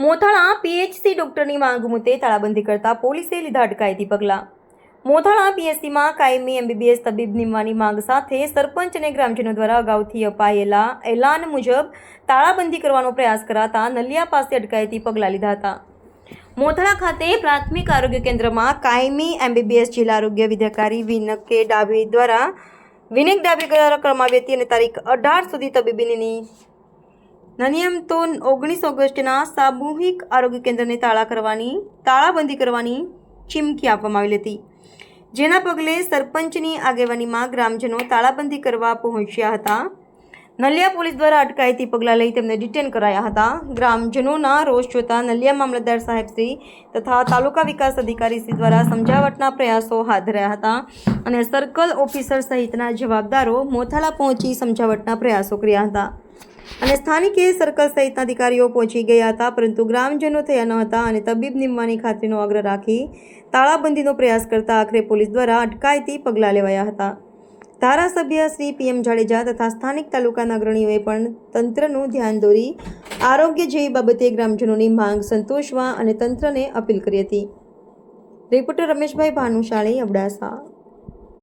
Mothala PHC ડોક્ટરની માંગ મુદ્દે તાળાબંધી કરતા પોલીસે લીધા અટકાયતી પગલાં. મોથાળા પીએચસીમાં કાયમી એમબીબીએસ તબીબ નિમવાની માંગ સાથે સરપંચ અને ગ્રામજનો દ્વારા અગાઉથી અપાયેલા એલાન મુજબ તાળાબંધી કરવાનો પ્રયાસ કરાતા નલિયા પાસે અટકાયતી પગલાં લીધા હતા. મોથાળા ખાતે પ્રાથમિક આરોગ્ય કેન્દ્રમાં કાયમી એમબીબીએસ જિલ્લા આરોગ્ય વિદ્યાકારી વિનકે ડાભી દ્વારા વિનક ડાભી દ્વારા કરવામાં આવી હતી અને તારીખ અઢાર સુધી તબીબીની નિયમ તો ઓગણીસ ઓગસ્ટના સામૂહિક આરોગ્ય કેન્દ્રને તાળા કરવાની, તાળાબંધી કરવાની ચીમકી આપવામાં આવેલી હતી. જેના પગલે સરપંચની આગેવાનીમાં ગ્રામજનો તાળાબંધી કરવા પહોંચ્યા હતા. નલિયા પોલીસ દ્વારા અટકાયતી પગલાં લઈ તેમને ડિટેન કરાયા હતા. ગ્રામજનોના રોષ જોતા નલિયા મામલતદાર સાહેબશ્રી તથા તાલુકા વિકાસ અધિકારી શ્રી દ્વારા સમજાવટના પ્રયાસો હાથ ધર્યા હતા અને સર્કલ ઓફિસર સહિતના જવાબદારો મોથાળા પહોંચી સમજાવટના પ્રયાસો કર્યા હતા. અને સ્થાનિકે સર્કલ સહિતના અધિકારીઓ પહોંચી ગયા હતા, પરંતુ ગ્રામજનો થયા ન હતા અને તબીબ નિમવાની ખાતરીનો આગ્રહ રાખી તાળાબંધીનો પ્રયાસ કરતા આખરે પોલીસ દ્વારા અટકાયતી પગલાં લેવાયા હતા. ધારાસભ્ય શ્રી પીએમ જાડેજા તથા સ્થાનિક તાલુકાના અગ્રણીઓએ પણ તંત્રનું ધ્યાન દોરી આરોગ્ય જેવી બાબતે ગ્રામજનોની માંગ સંતોષવા અને તંત્રને અપીલ કરી હતી. રિપોર્ટર રમેશભાઈ ભાનુશાળી, અબડાસા.